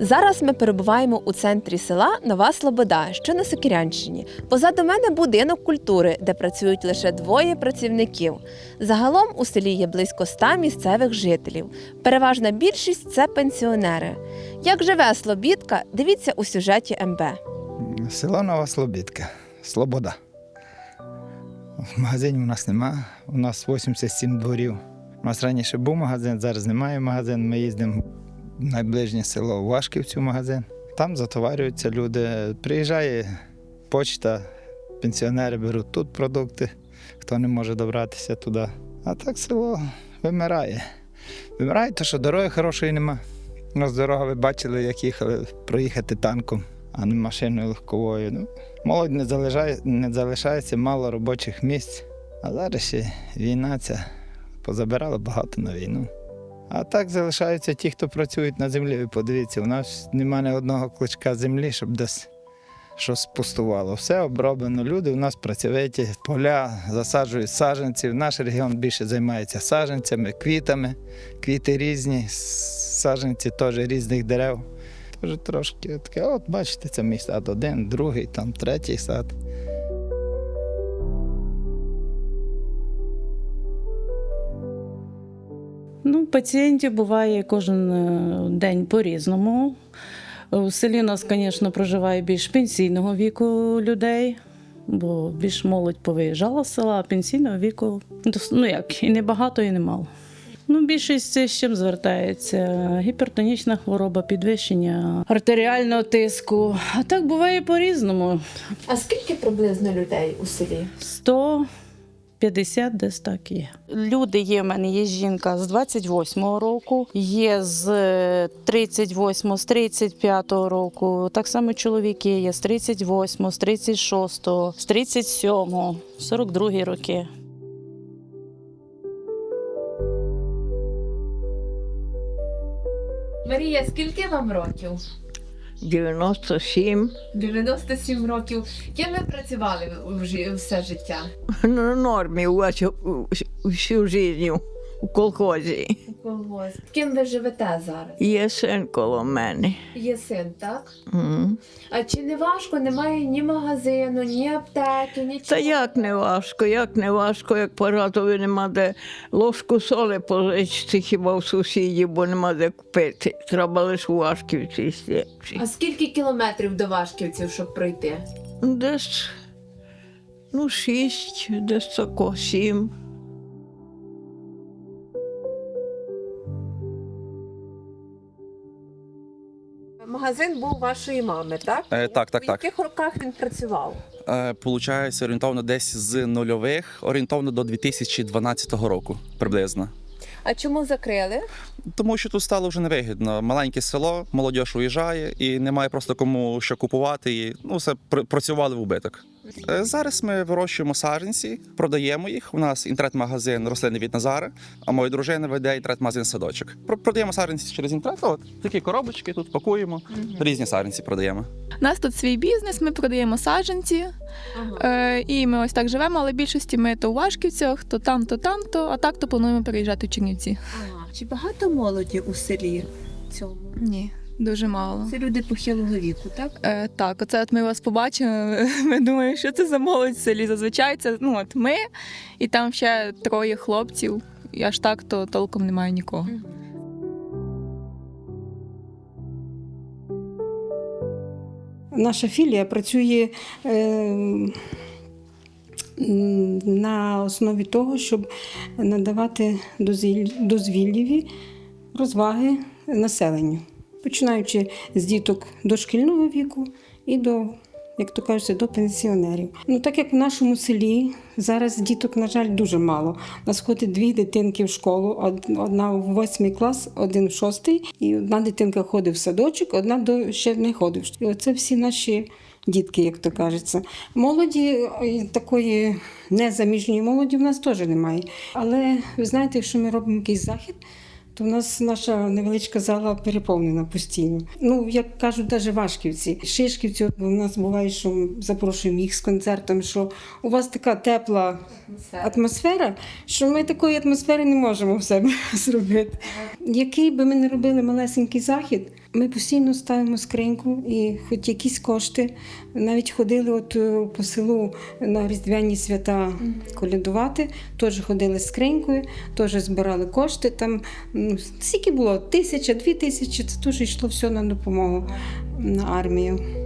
Зараз ми перебуваємо у центрі села Нова Слобода, що на Сокирянщині. Позаду мене будинок культури, де працюють лише двоє працівників. Загалом у селі є близько ста місцевих жителів. Переважна більшість це пенсіонери. Як живе Слобідка, дивіться у сюжеті МБ. Село Нова Слобідка, Слобода. Магазинів у нас нема. У нас 87 дворів. У нас раніше був магазин, зараз немає магазину. Ми їздимо найближнє село Вашківцю магазин. Там затоварюються люди. Приїжджає почта, пенсіонери беруть тут продукти, хто не може добратися туди. А так село вимирає. Вимирає, тому що дороги хорошої нема. У нас дорога, ви бачили, як їхали проїхати танком, а не машиною легковою. Ну, молодь не, залишає, не залишається, мало робочих місць. А зараз ще війна ця позабирала багато на війну. А так залишаються ті, хто працюють на землі. Подивіться, у нас немає ні одного клочка землі, щоб десь щось пустувало. Все оброблено. Люди у нас працьовиті, поля засаджують саджанців. Наш регіон більше займається саджанцями, квітами. Квіти різні, саджанці теж різних дерев. Тож трошки таке, от бачите, це мій сад один, другий, там третій сад. Ну, пацієнтів буває кожен е, день по-різному. У селі у нас, звісно, проживає більш пенсійного віку людей, бо більш молодь повиїжджала з села, а пенсійного віку ну як, і не багато, і не мало. Ну, більшість з чим звертається? Гіпертонічна хвороба, підвищення артеріального тиску. А так буває по-різному. А скільки приблизно людей у селі? 150 десь так є. Люди є в мене, є жінка з 28-го року, є з е, 38-го, з 35-го року. Так само чоловіки є з 38-го, з 36-го, з 37-го, 42-гі роки. Марія, скільки вам років? 97. 97 років. Ким ви працювали все життя? На нормі усю, всю життя у колхозі. Колгосп. Ким ви живете зараз? Є син коло мене. Є син, так? М. А чи не важко? Немає ні магазину, ні аптеки, нічого. Та як не важко, як не важко, як паратові нема де ложку соли позичити хіба в сусіді, бо нема де купити. Треба лише у Вашківці сісти. А скільки кілометрів до Вашківців, щоб пройти? Десь ну, шість, десь тако, сім. Магазин був вашої мами, так? Е, так, так, В так. яких роках він працював? Е, Получається орієнтовно десь з нульових, орієнтовно до 2012 року приблизно. А чому закрили? Тому що тут стало вже невигідно. Маленьке село, молодь уїжджає і немає просто кому що купувати. І ну все пр- працювали в убиток. Е, Зараз ми вирощуємо саджанці, продаємо їх. У нас інтернет-магазин рослини від Назара, а моя дружина веде інтернет-магазин садочок. Продаємо саджанці через інтернет. От такі коробочки тут пакуємо. Різні саджанці продаємо. У нас тут свій бізнес, ми продаємо саджанці, Ага. е, і ми ось так живемо, але більшості ми то у Вашківцях, то там, то там, то, а так то плануємо переїжджати в Чернівці. Ага. Чи багато молоді у селі цьому? Ні, дуже мало. Це люди похилого віку, так? Е, так, оце от ми вас побачимо. Ми думаємо, що це за молодь в селі. Зазвичай це ну, от ми, і там ще троє хлопців. І аж так то толком немає нікого. Наша філія працює е, на основі того, щоб надавати дозвіллєві розваги населенню, починаючи з діток дошкільного віку і до, як то кажеться, до пенсіонерів. Ну, так як в нашому селі зараз діток, на жаль, дуже мало. Нас ходить дві дитинки в школу, одна в восьмий клас, один в шостий, і одна дитинка ходить в садочок, одна до ще не ходить. І оце всі наші дітки, як то кажеться. Молоді е, такої незаміжньої молоді в нас теж немає. Але ви знаєте, якщо ми робимо якийсь захід. То в нас наша невеличка зала переповнена постійно. Ну, як кажуть, навіть Вашківці, Шишківці, у нас буває, що запрошуємо їх з концертом, що у вас така тепла атмосфера, що ми такої атмосфери не можемо в себе зробити. Який би ми не робили малесенький захід, Ми постійно ставимо скриньку і хоч якісь кошти. Навіть ходили от е, по селу на Різдвяні свята колядувати, теж ходили з скринькою, теж збирали кошти. Там ну, скільки було? Тисяча, дві тисячі, це теж йшло все на допомогу на армію.